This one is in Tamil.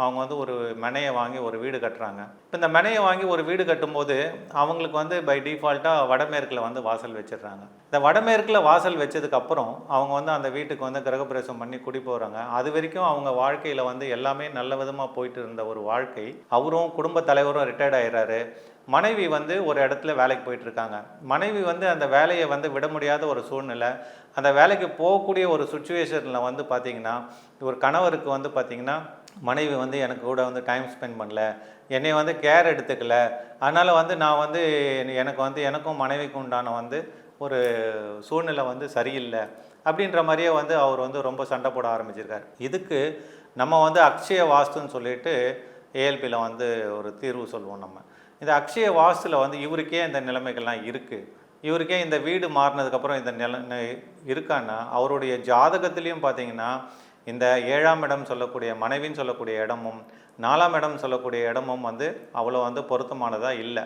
அவங்க வந்து ஒரு மனையை வாங்கி ஒரு வீடு கட்டுறாங்க. இப்போ இந்த மனையை வாங்கி ஒரு வீடு கட்டும்போது அவங்களுக்கு வந்து பை டிஃபால்ட்டாக வடமேற்கில் வந்து வாசல் வச்சிடுறாங்க. இந்த வடமேற்கில் வாசல் வச்சதுக்கப்புறம் அவங்க வந்து அந்த வீட்டுக்கு வந்து கிரகப்பிரவேசம் பண்ணி குடி போகிறாங்க அது வரைக்கும் அவங்க வாழ்க்கையில் வந்து எல்லாமே நல்ல விதமாக போயிட்டு இருந்த ஒரு வாழ்க்கை. அவரும் குடும்ப தலைவரும் ரிட்டையர்ட் ஆயிடுறாரு மனைவி வந்து ஒரு இடத்துல வேலைக்கு போயிட்டுருக்காங்க. மனைவி வந்து அந்த வேலையை வந்து விட முடியாத ஒரு சூழ்நிலை. அந்த வேலைக்கு போகக்கூடிய ஒரு சுச்சுவேஷனில் வந்து பார்த்திங்கன்னா ஒரு கணவருக்கு வந்து பார்த்திங்கன்னா மனைவி வந்து எனக்கு கூட வந்து டைம் ஸ்பெண்ட் பண்ணல. என்னை வந்து கேர் எடுத்துக்கல. அதனால் வந்து நான் வந்து எனக்கு வந்து எனக்கும் மனைவிக்கும் உண்டான வந்து ஒரு சூழ்நிலை வந்து சரியில்லை. அப்படின்ற மாதிரியே வந்து அவர் வந்து ரொம்ப சண்டை போட ஆரம்பிச்சிருக்கார். இதுக்கு நம்ம வந்து அக்ஷய வாஸ்துன்னு சொல்லிட்டு ஏஎல்பியில் வந்து ஒரு தீர்வு சொல்லுவோம் நம்ம. இந்த அக்ஷய வாஸ்துல வந்து இவருக்கே இந்த நிலைமைகள்லாம் இருக்குது இவருக்கே இந்த வீடு மாறினதுக்கப்புறம் இந்த நில இருக்கான்னா அவருடைய ஜாதகத்துலேயும் பார்த்தீங்கன்னா இந்த ஏழாம் இடம் சொல்லக்கூடிய மனைவின்னு சொல்லக்கூடிய இடமும் நாலாம் இடம் சொல்லக்கூடிய இடமும் வந்து அவ்வளோ வந்து பொருத்தமானதாக இல்லை.